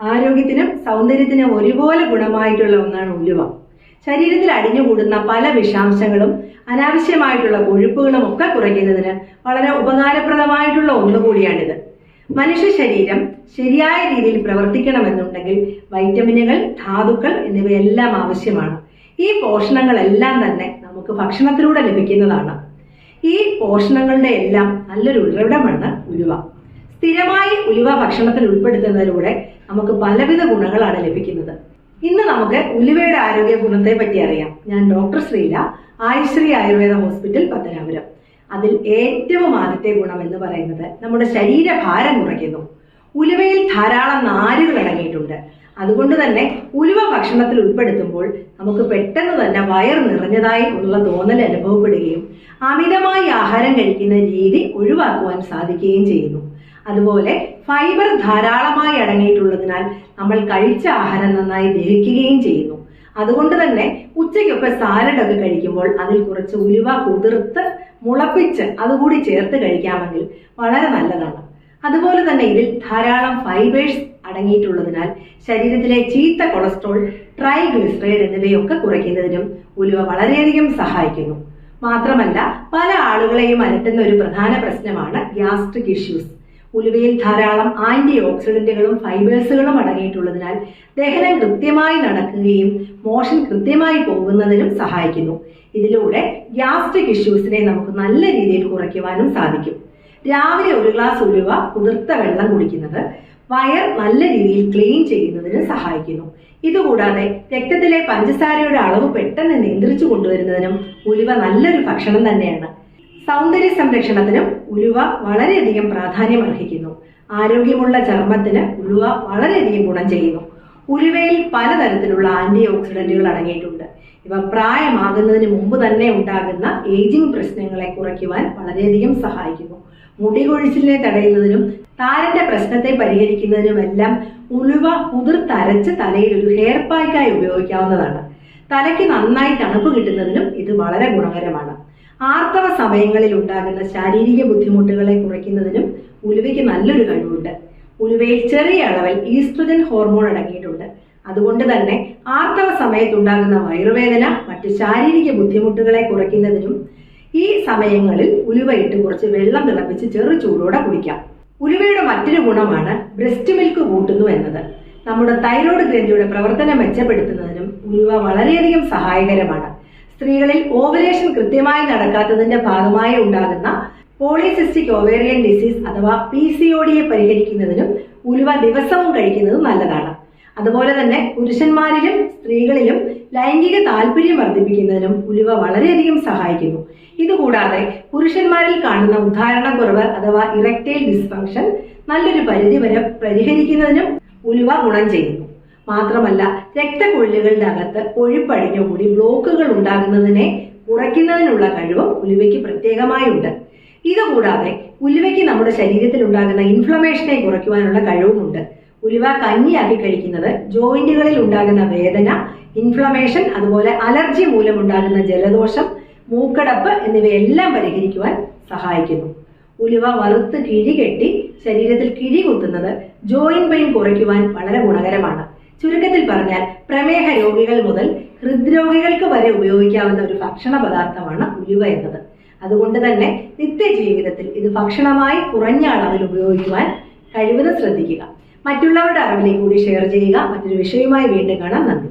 ആരോഗ്യത്തിനും സൗന്ദര്യത്തിനും ഒരുപോലെ ഗുണമായിട്ടുള്ള ഒന്നാണ് ഉലുവ. ശരീരത്തിൽ അടിഞ്ഞുകൂടുന്ന പല വിഷാംശങ്ങളും അനാവശ്യമായിട്ടുള്ള കൊഴുപ്പുകളും ഒക്കെ കുറയ്ക്കുന്നതിന് വളരെ ഉപകാരപ്രദമായിട്ടുള്ള ഒന്നുകൂടിയാണിത്. മനുഷ്യ ശരീരം ശരിയായ രീതിയിൽ പ്രവർത്തിക്കണമെന്നുണ്ടെങ്കിൽ വൈറ്റമിനുകൾ ധാതുക്കൾ എന്നിവയെല്ലാം ആവശ്യമാണ്. ഈ പോഷണങ്ങളെല്ലാം തന്നെ നമുക്ക് ഭക്ഷണത്തിലൂടെ ലഭിക്കുന്നതാണ്. ഈ പോഷണങ്ങളുടെ എല്ലാം നല്ലൊരു ഉറവിടമാണ് ഉലുവ. സ്ഥിരമായി ഉലുവ ഭക്ഷണത്തിൽ ഉൾപ്പെടുത്തുന്നതിലൂടെ നമുക്ക് പലവിധ ഗുണങ്ങളാണ് ലഭിക്കുന്നത്. ഇന്ന് നമുക്ക് ഉലുവയുടെ ആരോഗ്യ ഗുണത്തെ പറ്റി അറിയാം. ഞാൻ ഡോക്ടർ ശ്രീല ആയുശ്രീ ആയുർവേദ ഹോസ്പിറ്റൽ പത്തനാപുരം. അതിൽ ഏറ്റവും ആദ്യത്തെ ഗുണം എന്ന് പറയുന്നത് നമ്മുടെ ശരീരഭാരം കുറയ്ക്കുന്നു. ഉലുവയിൽ ധാരാളം നാരുകൾ അടങ്ങിയിട്ടുണ്ട്. അതുകൊണ്ട് തന്നെ ഉലുവ ഭക്ഷണത്തിൽ ഉൾപ്പെടുത്തുമ്പോൾ നമുക്ക് പെട്ടെന്ന് തന്നെ വയർ നിറഞ്ഞതായി ഉള്ള തോന്നൽ അനുഭവപ്പെടുകയും അമിതമായി ആഹാരം കഴിക്കുന്ന രീതി ഒഴിവാക്കുവാൻ സാധിക്കുകയും ചെയ്യുന്നു. അതുപോലെ ഫൈബർ ധാരാളമായി അടങ്ങിയിട്ടുള്ളതിനാൽ നമ്മൾ കഴിച്ച ആഹാരം നന്നായി ദഹിക്കുകയും ചെയ്യുന്നു. അതുകൊണ്ട് തന്നെ ഉച്ചയ്ക്കൊക്കെ സാലഡൊക്കെ കഴിക്കുമ്പോൾ അതിൽ കുറച്ച് ഉലുവ കുതിർത്ത് മുളപ്പിച്ച് അതുകൂടി ചേർത്ത് കഴിക്കാമെങ്കിൽ വളരെ നല്ലതാണ്. അതുപോലെ തന്നെ ഇതിൽ ധാരാളം ഫൈബേഴ്സ് അടങ്ങിയിട്ടുള്ളതിനാൽ ശരീരത്തിലെ ചീത്ത കൊളസ്ട്രോൾ ട്രൈഗ്ലിസറൈഡ് എന്നിവയൊക്കെ കുറയ്ക്കുന്നതിനും ഉലുവ വളരെയധികം സഹായിക്കുന്നു. മാത്രമല്ല പല ആളുകളെയും അലട്ടുന്ന ഒരു പ്രധാന പ്രശ്നമാണ് ഗ്യാസ്ട്രിക് ഇഷ്യൂസ് ഉലുവയിൽ ധാരാളം ആന്റി ഓക്സിഡന്റുകളും ഫൈബേഴ്സുകളും അടങ്ങിയിട്ടുള്ളതിനാൽ ദഹനം കൃത്യമായി നടക്കുകയും മോഷൻ കൃത്യമായി പോകുന്നതിനും സഹായിക്കുന്നു. ഇതിലൂടെ ഗ്യാസ്ട്രിക് ഇഷ്യൂസിനെ നമുക്ക് നല്ല രീതിയിൽ കുറയ്ക്കുവാനും സാധിക്കും. രാവിലെ ഒരു ഗ്ലാസ് ഉലുവ കുതിർത്ത വെള്ളം കുടിക്കുന്നത് വയർ നല്ല രീതിയിൽ ക്ലീൻ ചെയ്യുന്നതിന് സഹായിക്കുന്നു. ഇതുകൂടാതെ രക്തത്തിലെ പഞ്ചസാരയുടെ അളവ് പെട്ടെന്ന് നിയന്ത്രിച്ചു കൊണ്ടുവരുന്നതിനും ഉലുവ നല്ലൊരു ഭക്ഷണം തന്നെയാണ്. സൗന്ദര്യ സംരക്ഷണത്തിനും ഉലുവ വളരെയധികം പ്രാധാന്യം അർഹിക്കുന്നു ആരോഗ്യമുള്ള ചർമ്മത്തിന് ഉലുവ വളരെയധികം ഗുണം ചെയ്യുന്നു. ഉലുവയിൽ പലതരത്തിലുള്ള ആന്റി ഓക്സിഡന്റുകൾ അടങ്ങിയിട്ടുണ്ട്. ഇവ പ്രായമാകുന്നതിന് മുമ്പ് തന്നെ ഉണ്ടാകുന്ന ഏജിംഗ് പ്രശ്നങ്ങളെ കുറയ്ക്കുവാൻ വളരെയധികം സഹായിക്കുന്നു. മുടി കൊഴിച്ചിലിനെ തടയുന്നതിനും താരന്റെ പ്രശ്നത്തെ പരിഹരിക്കുന്നതിനുമെല്ലാം ഉലുവ കുതിർത്തരച്ച് തലയിൽ ഒരു ഹെയർ പാക്കായി ഉപയോഗിക്കാവുന്നതാണ്. തലയ്ക്ക് നന്നായി തണുപ്പ് കിട്ടുന്നതിനും ഇത് വളരെ ഗുണകരമാണ്. ആർത്തവ സമയങ്ങളിൽ ഉണ്ടാകുന്ന ശാരീരിക ബുദ്ധിമുട്ടുകളെ കുറയ്ക്കുന്നതിനും ഉലുവയ്ക്ക് നല്ലൊരു കഴിവുണ്ട്. ഉലുവയിൽ ചെറിയ അളവിൽ ഈസ്ട്രജൻ ഹോർമോൺ അടങ്ങിയിട്ടുണ്ട്. അതുകൊണ്ട് തന്നെ ആർത്തവ സമയത്തുണ്ടാകുന്ന വയറുവേദന മറ്റ് ശാരീരിക ബുദ്ധിമുട്ടുകളെ കുറയ്ക്കുന്നതിനും ഈ സമയങ്ങളിൽ ഉലുവയിട്ട് കുറച്ച് വെള്ളം തിളപ്പിച്ച് ചെറു ചൂടോടെ കുടിക്കാം. ഉലുവയുടെ മറ്റൊരു ഗുണമാണ് ബ്രസ്റ്റ് മിൽക്ക് കൂട്ടുന്നു എന്നത്. നമ്മുടെ തൈറോയ്ഡ് ഗ്രന്ഥിയുടെ പ്രവർത്തനം മെച്ചപ്പെടുത്തുന്നതിനും ഉലുവ വളരെയധികം സഹായകരമാണ്. സ്ത്രീകളിൽ ഓവലേഷൻ കൃത്യമായി നടക്കാത്തതിന്റെ ഭാഗമായി ഉണ്ടാകുന്ന പോളിസിസ്റ്റിക് ഓവേറിയൻ ഡിസീസ് അഥവാ പി സി ഒ ഡിയെ പരിഹരിക്കുന്നതിനും ഉലുവ ദിവസവും കഴിക്കുന്നത് നല്ലതാണ്. അതുപോലെ തന്നെ പുരുഷന്മാരിലും സ്ത്രീകളിലും ലൈംഗിക താല്പര്യം വർദ്ധിപ്പിക്കുന്നതിനും ഉലുവ വളരെയധികം സഹായിക്കുന്നു. ഇതുകൂടാതെ പുരുഷന്മാരിൽ കാണുന്ന ഉദ്ധാരണക്കുറവ് അഥവാ ഇറക്റ്റൈൽ ഡിസ്ഫങ്ഷൻ നല്ലൊരു പരിധിവരെ പരിഹരിക്കുന്നതിനും ഉലുവ ഗുണം ചെയ്യുന്നു. മാത്രമല്ല രക്തക്കുഴലുകളുടെ അകത്ത് കൊഴുപ്പടിഞ്ഞുകൂടി ബ്ലോക്കുകൾ ഉണ്ടാകുന്നതിനെ കുറയ്ക്കുന്നതിനുള്ള കഴിവും ഉലുവയ്ക്ക് പ്രത്യേകമായുണ്ട്. ഇതുകൂടാതെ ഉലുവയ്ക്ക് നമ്മുടെ ശരീരത്തിൽ ഉണ്ടാകുന്ന ഇൻഫ്ലമേഷനെ കുറയ്ക്കുവാനുള്ള കഴിവുമുണ്ട്. ഉലുവ കഞ്ഞിയാക്കി കഴിക്കുന്നത് ജോയിന്റുകളിൽ ഉണ്ടാകുന്ന വേദന ഇൻഫ്ലമേഷൻ അതുപോലെ അലർജി മൂലമുണ്ടാകുന്ന ജലദോഷം മൂക്കടപ്പ് എന്നിവയെല്ലാം പരിഹരിക്കുവാൻ സഹായിക്കുന്നു. ഉലുവ വറുത്ത് കിഴി കെട്ടി ശരീരത്തിൽ കിഴി കുത്തുന്നത് ജോയിന്റ് പെയിൻ കുറയ്ക്കുവാൻ വളരെ ഗുണകരമാണ്. ചുരുക്കത്തിൽ പറഞ്ഞാൽ പ്രമേഹ രോഗികൾ മുതൽ ഹൃദ്രോഗികൾക്ക് വരെ ഉപയോഗിക്കാവുന്ന ഒരു ഭക്ഷണ പദാർത്ഥമാണ് ഉലുവ എന്നത്. അതുകൊണ്ട് തന്നെ നിത്യജീവിതത്തിൽ ഇത് ഭക്ഷണമായി കുറഞ്ഞ അളവിൽ ഉപയോഗിക്കുവാൻ കഴിവതും ശ്രദ്ധിക്കുക. മറ്റുള്ളവരുടെ അറിവിലേക്ക് കൂടി ഷെയർ ചെയ്യുക. മറ്റൊരു വിഷയവുമായി വീണ്ടും കാണാം. നന്ദി.